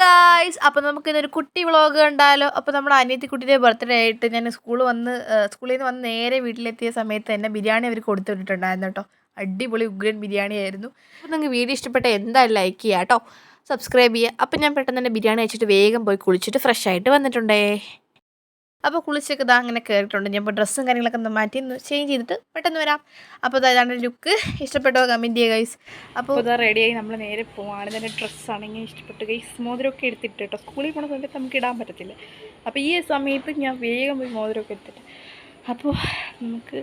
Guys അപ്പോൾ നമുക്ക് ഇന്നൊരു കുട്ടി വ്ളോഗ് കണ്ടാലോ? അപ്പോൾ നമ്മുടെ അനിയത്തി കുട്ടിയുടെ ബർത്ത്ഡേ ആയിട്ട് ഞാൻ സ്കൂൾ വന്ന് സ്കൂളിൽ നിന്ന് വന്ന് നേരെ വീട്ടിലെത്തിയ സമയത്ത് തന്നെ ബിരിയാണി അവർ കൊടുത്തു വിട്ടിട്ടുണ്ടായിരുന്നു കേട്ടോ. അടിപൊളി ഉഗ്രൻ ബിരിയാണി ആയിരുന്നു. അപ്പോൾ നിങ്ങൾക്ക് വീഡിയോ ഇഷ്ടപ്പെട്ട എന്തായാലും ലൈക്ക് ചെയ്യുക കേട്ടോ സബ്സ്ക്രൈബ് ചെയ്യുക അപ്പോൾ ഞാൻ പെട്ടെന്ന് തന്നെ ബിരിയാണി കഴിച്ചിട്ട് വേഗം പോയി കുളിച്ചിട്ട് ഫ്രഷ് ആയിട്ട് വന്നിട്ടുണ്ടേ. അപ്പോൾ കുളിച്ചൊക്കെ ഇതാ അങ്ങനെ കയറിയിട്ടുണ്ട് ഞാൻ ഇപ്പോൾ ഡ്രസ്സും കാര്യങ്ങളൊക്കെ ഒന്ന് മാറ്റി ഒന്ന് ചേഞ്ച് ചെയ്തിട്ട് പെട്ടെന്ന് വരാം. അപ്പോൾ അതാണ് ലുക്ക്. ഇഷ്ടപ്പെട്ടോ കമന്റ് ചെയ്യുക ഗൈസ് അപ്പോൾ ഇതാ റെഡിയായി നമ്മൾ നേരെ പോവാണ്. തന്നെ ഡ്രസ്സാണെങ്കിൽ ഇഷ്ടപ്പെട്ടു ഗൈസ് മോതിരമൊക്കെ എടുത്തിട്ട് കേട്ടോ. സ്കൂളിൽ പോണ സമയത്ത് നമുക്ക് ഇടാൻ പറ്റത്തില്ല. അപ്പോൾ ഈ സമയത്ത് ഞാൻ വേഗം പോയി മോതിരമൊക്കെ എടുത്തിട്ട്. അപ്പോൾ നമുക്ക്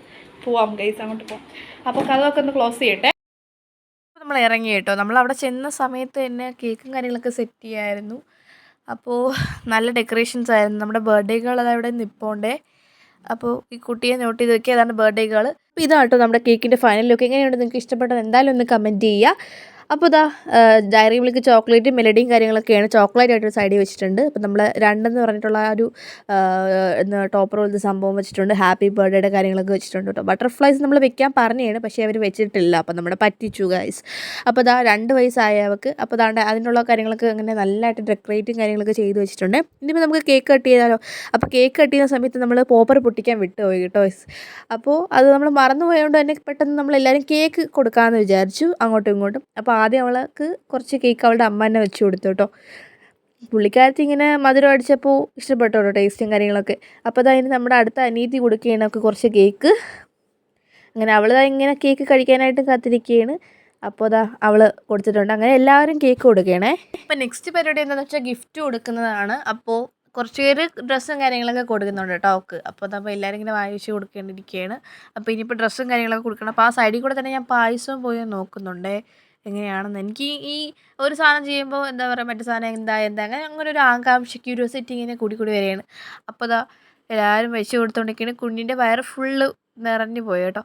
പോവാം ഗൈസ് അങ്ങോട്ട് പോവാം. അപ്പോൾ കഥമൊക്കെ ഒന്ന് ക്ലോസ് ചെയ്യട്ടെ. നമ്മൾ ഇറങ്ങി കേട്ടോ. നമ്മൾ അവിടെ ചെന്ന സമയത്ത് തന്നെ കേക്കും കാര്യങ്ങളൊക്കെ സെറ്റ് ചെയ്യായിരുന്നു. അപ്പോൾ നല്ല ഡെക്കറേഷൻസ് ആയിരുന്നു. നമ്മുടെ ബർത്ത്ഡേ ഗേൾ അതവിടെ നിൽപ്പോണ്ടേ അപ്പോൾ ഈ കുട്ടിയെ നോട്ട് ചെയ്ത് വെക്കുക അതാണ് ബർത്ത്ഡേ ഗേൾ അപ്പോൾ ഇതാട്ടോ നമ്മുടെ കേക്കിന്റെ ഫൈനൽ ലുക്ക് എങ്ങനെയുണ്ട്? നിങ്ങൾക്ക് ഇഷ്ടപ്പെട്ടത് എന്തായാലും ഒന്ന് കമന്റ് ചെയ്യുക. അപ്പോൾ ഇതാ ഡയറി മിൽക്ക് ചോക്ലേറ്റ് മെലഡിയും കാര്യങ്ങളൊക്കെയാണ് ചോക്ലേറ്റ് ആയിട്ട് സൈഡിൽ വെച്ചിട്ടുണ്ട്. അപ്പോൾ നമ്മൾ രണ്ടെന്ന് പറഞ്ഞിട്ടുള്ള ആ ഒരു ടോപ്പർ പോലത്തെ സംഭവം വെച്ചിട്ടുണ്ട്. ഹാപ്പി ബർത്ത്ഡേയുടെ കാര്യങ്ങളൊക്കെ വെച്ചിട്ടുണ്ട് കേട്ടോ. ബട്ടർഫ്ലൈസ് നമ്മൾ വെക്കാൻ പറഞ്ഞതാണ് പക്ഷേ അവർ വെച്ചിട്ടില്ല. അപ്പോൾ നമ്മുടെ പറ്റിച്ചു ഗൈസ് അപ്പോൾ ഇതാ രണ്ട് വയസ്സായ അവർക്ക് അപ്പോൾ അതാണ്ട് അതിനുള്ള കാര്യങ്ങളൊക്കെ അങ്ങനെ നല്ലതായിട്ട് ഡെക്കറേറ്റും കാര്യങ്ങളൊക്കെ ചെയ്ത് വെച്ചിട്ടുണ്ട്. ഇനിയിപ്പോൾ നമുക്ക് കേക്ക് കട്ട് ചെയ്താലോ? അപ്പോൾ കേക്ക് കട്ട് ചെയ്യുന്ന സമയത്ത് നമ്മൾ പോപ്പർ പൊട്ടിക്കാൻ വിട്ടുപോയി കേട്ടോ അപ്പോൾ അത് നമ്മൾ മറന്നു പോയതുകൊണ്ട് തന്നെ പെട്ടെന്ന് നമ്മൾ എല്ലാവരും കേക്ക് കൊടുക്കാമെന്ന് വിചാരിച്ചു. അങ്ങോട്ടും ഇങ്ങോട്ടും. അപ്പോൾ ആദ്യം അവൾക്ക് കുറച്ച് കേക്ക് അവളുടെ അമ്മ തന്നെ വെച്ച് കൊടുത്തു കേട്ടോ. പുള്ളിക്കാരത്തി ഇങ്ങനെ മധുരം അടിച്ചപ്പോൾ ഇഷ്ടപ്പെട്ടു കേട്ടോ ടേസ്റ്റും കാര്യങ്ങളൊക്കെ. അപ്പോൾ അതായത് നമ്മുടെ അടുത്ത അനീതി കൊടുക്കുകയാണ് കുറച്ച് കേക്ക് അങ്ങനെ അവൾ ഇങ്ങനെ കേക്ക് കഴിക്കാനായിട്ട് കാത്തിരിക്കുകയാണ്. അപ്പോൾ അതാ അവൾ കൊടുത്തിട്ടുണ്ട്. അങ്ങനെ എല്ലാവരും കേക്ക് കൊടുക്കണേ ഇപ്പം നെക്സ്റ്റ് പരിപാടി എന്താണെന്ന് വെച്ചാൽ ഗിഫ്റ്റ് കൊടുക്കുന്നതാണ്. അപ്പോൾ കുറച്ച് പേര് ഡ്രസ്സും കാര്യങ്ങളൊക്കെ കൊടുക്കുന്നുണ്ട് കേട്ടോ അവൾക്ക്. അപ്പോൾ അതപ്പോൾ എല്ലാവരും ഇങ്ങനെ വായിച്ച് കൊടുക്കേണ്ടിയിരിക്കുകയാണ് അപ്പോൾ ഇനിയിപ്പോൾ ഡ്രസ്സും കാര്യങ്ങളൊക്കെ കൊടുക്കണം. അപ്പോൾ ആ സൈഡിൽ കൂടെ തന്നെ ഞാൻ പായസവും പോയി നോക്കുന്നുണ്ടേ. എങ്ങനെയാണെന്ന്. എനിക്ക് ഈ ഒരു സാധനം ചെയ്യുമ്പോൾ എന്താ പറയുക മറ്റു സാധനം എന്താ എന്താ അങ്ങനെ അങ്ങനെ ഒരു ആകാംക്ഷ ക്യൂരിയോസിറ്റി ഇങ്ങനെ കൂടി കൂടി വരികയാണ്. അപ്പോൾ അതാ എല്ലാവരും വെച്ച് കൊടുത്തോണ്ടിരിക്കുകയാണ് കുഞ്ഞിന്റെ വയറ് ഫുള്ള് നിറഞ്ഞു പോയി കേട്ടോ.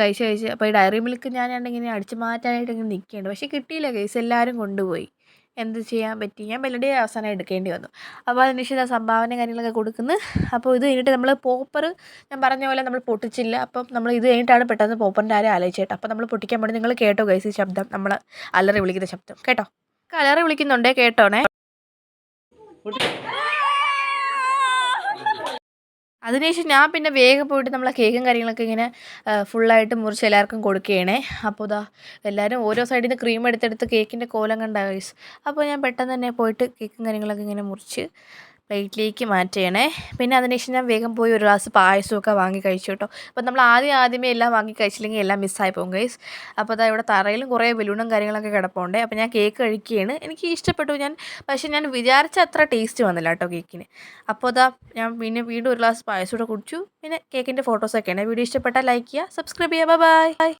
കഴിച്ച് കഴിച്ച്. അപ്പോൾ ഈ ഡയറി മിൽക്ക് ഞാൻ ഇങ്ങനെ അടിച്ച് മാറ്റാനായിട്ട് ഇങ്ങനെ നിൽക്കുകയാണ്. പക്ഷേ കിട്ടിയില്ല കേസ്. എല്ലാവരും കൊണ്ടുപോയി. എന്ത് ചെയ്യാൻ പറ്റി? ഞാൻ മെലഡി അവസാനം എടുക്കേണ്ടി വന്നു. അപ്പോൾ അതിനുശേഷം സംഭാവന കാര്യങ്ങളൊക്കെ കൊടുക്കുന്നു. അപ്പോൾ ഇത് കഴിഞ്ഞിട്ട് നമ്മൾ പോപ്പർ ഞാൻ പറഞ്ഞ പോലെ നമ്മൾ പൊട്ടിച്ചില്ല. അപ്പം നമ്മൾ ഇത് കഴിഞ്ഞിട്ടാണ് പെട്ടെന്ന് പോപ്പറിന്റെ ആരെ ആലോചിച്ചേട്ടോ അപ്പോൾ നമ്മൾ പൊട്ടിക്കാൻ വേണ്ടി നിങ്ങൾ കേട്ടോ ഗൈസ് ഈ ശബ്ദം. നമ്മൾ അലറി വിളിക്കുന്ന ശബ്ദം. കേട്ടോ? അലറി വിളിക്കുന്നുണ്ടേ കേട്ടോണേ? അതിനുശേഷം ഞാൻ പിന്നെ വേഗം പോയിട്ട് നമ്മളെ കേക്കും കാര്യങ്ങളൊക്കെ ഇങ്ങനെ ഫുള്ളായിട്ട് മുറിച്ച് എല്ലാവർക്കും കൊടുക്കുകയാണേ. അപ്പോൾ ഇതാ എല്ലാവരും ഓരോ സൈഡിൽ നിന്ന് ക്രീം എടുത്തെടുത്ത് കേക്കിന്റെ കോലം കണ്ട വയസ്സ് അപ്പോൾ ഞാൻ പെട്ടെന്ന് തന്നെ പോയിട്ട് കേക്കും കാര്യങ്ങളൊക്കെ ഇങ്ങനെ മുറിച്ച് പ്ലേറ്റിലേക്ക് മാറ്റണേ പിന്നെ അതിനുശേഷം ഞാൻ വേഗം പോയി ഒരു ഗ്ലാസ് പായസമൊക്കെ വാങ്ങി കഴിച്ചു കേട്ടോ. അപ്പോൾ നമ്മൾ ആദ്യം ആദ്യമേ എല്ലാം വാങ്ങി കഴിച്ചില്ലെങ്കിൽ എല്ലാം മിസ്സായി പോകും ഗൈസ് അപ്പോൾ അതാ ഇവിടെ തറയിലും കുറേ ബലൂണും കാര്യങ്ങളൊക്കെ കിടപ്പുണ്ട്. അപ്പോൾ ഞാൻ കേക്ക് കഴിക്കുകയാണ്. എനിക്ക് ഇഷ്ടപ്പെട്ടു. ഞാൻ പക്ഷേ ഞാൻ വിചാരിച്ച അത്ര ടേസ്റ്റ് വന്നില്ല കേട്ടോ കേക്കിന്. അപ്പോൾ അതാ ഞാൻ പിന്നെ വീണ്ടും ഒരു ഗ്ലാസ് പായസം കൂടെ കുടിച്ചു. പിന്നെ കേക്കിന്റെ ഫോട്ടോസൊക്കെയാണ്. വീഡിയോ ഇഷ്ടപ്പെട്ടാൽ ലൈക്ക് ചെയ്യുക സബ്സ്ക്രൈബ് ചെയ്യുക. Bye bye.